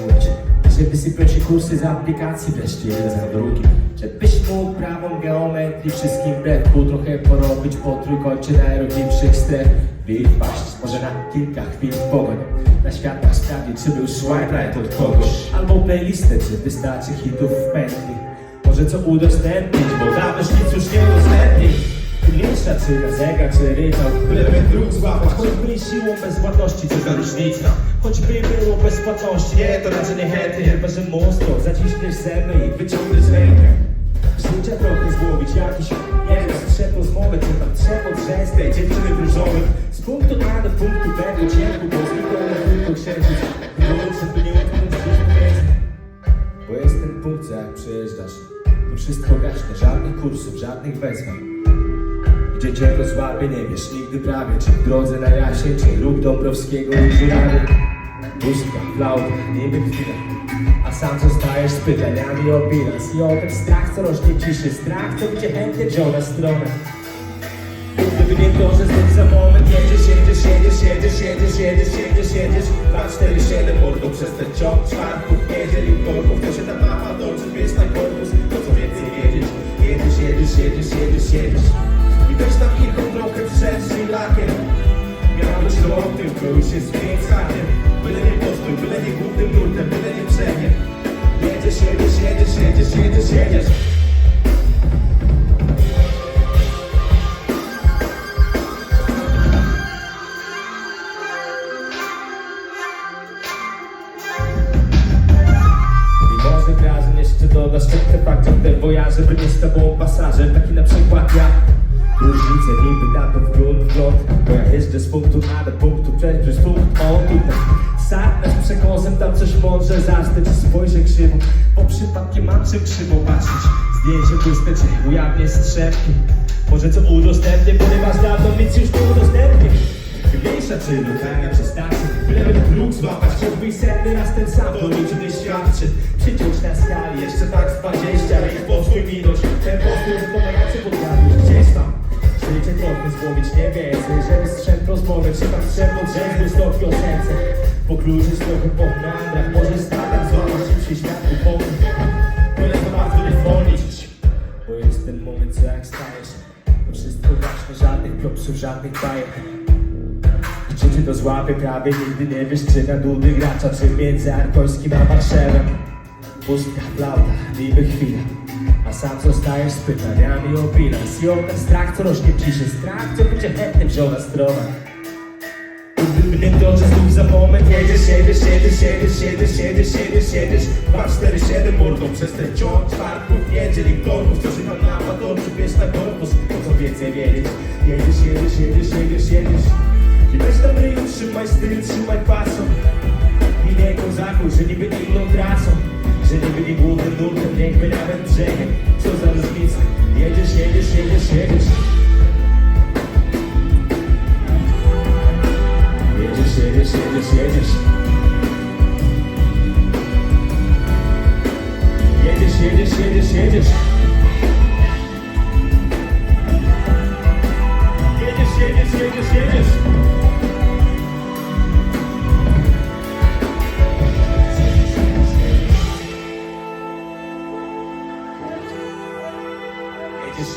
mówić Żeby sypią się kursy z aplikacji wreszcie jeden za drugim Żebyś mógł prawą geometrii wszystkim Pół trochę porobić po trójkącie najrówniejszych stref. By wpaść może na kilka chwil pogoń. Na światach sprawdzić czy był swipe od kogoś. Albo playlistę czy wystarczy hitów w pętli. Może co udostępnić, bo dawno nic już nie udostępni Mniejsza czy zegar, czy rytm Byleby dróg złapać Choćby siłą bezwładności, co za różnica. Choćby było bez płatności. Nie, to raczej nie chętnie Chyba, że mocno zaciśniesz zęby i wyciągniesz rękę. Życia trochę złowić jakiś Nie wiem, sprzed rozmowy Czy tam trzepot rzęstej dziewczyny w różowym Z punktu A do punktu B do ciemku Bo zniknął na tylko księżyc. Wyglądał, żeby nie utknąć Bo jest ten punkt, co jak przejeżdżasz. To wszystko gaśnie, żadnych kursów, żadnych wezwań gdzie cię rozłapie, nie wiesz nigdy prawie Czy w drodze na jasie, czy róg Dąbrowskiego i żurawy Pustka, flauta, niby chwila A sam zostajesz z pytaniami o bilans I o ten strach, co rośnie ciszy Strach, co będzie chętnie wziął na stronę Gdyby nie to, że to już jest więc hakiem Byle nie postój, byle nie głównym nurtem, byle nie brzegiem Jedziesz, jedziesz, jedziesz, jedziesz, jedziesz, jedziesz. Jeszcze dodasz ten faktem ten wojaże, by nie z tobą pasażer, taki na przykład ja. Różnice niby dato w grunt, w grunt Bo ja jeżdżę z punktu A do punktu przez punkt O tutaj. Sarnę z przekosem, tam coś mądrze Czy spojrzę krzywo, bo przypadkiem mam czym krzywo patrzeć. Zdjęcie puste, czy ujawnię strzepki. Może co udostępnię, ponieważ dawno nic już nie udostępnię. Mniejsza czy lokalna przystację Byleby dróg złapać, choćby setny raz ten sam. To niczym nie świadczy. Przyciąć na skali, jeszcze tak z 20 I postój minąć, tam strzęp od rzędu Stop piosence Pokluczyć trochę po meandrach Może stadach złamać się przy światku Byle to bardzo nie zwolnić. Bo jest ten moment, co jak stajesz. To wszystko ważne, żadnych propsów, żadnych bajek. Czy ty to złapie prawie nigdy nie wiesz czy na dudy gracza Czy między Arkońskim a Warszawą Pustka, flauta, niby chwila. A sam zostajesz z pytaniami o bilans. I o ten strach co rośnie ciszy. Strach co będzie chętnie wziął na stronę Gdyby nie to, że znów za moment jedziesz, jedziesz, jedziesz, jedziesz, jedziesz, jedziesz, jedziesz, jedziesz. 2, 4, 7 mordą przez ten ciąg czwartków, niedzieli, korków Co się tam napadł, czy wiesz na korpus, po co więcej wiedzieć. Jedziesz, jedziesz, jedziesz, jedziesz, jedziesz. I weź tam ryj, trzymaj styl, trzymaj pasą I nie kozakuj, że niby inną trasą Że niby nie głównym nurtem, niechby nawet brzegiem. Co za różnica, jedziesz, jedziesz, jedziesz Jedziesz,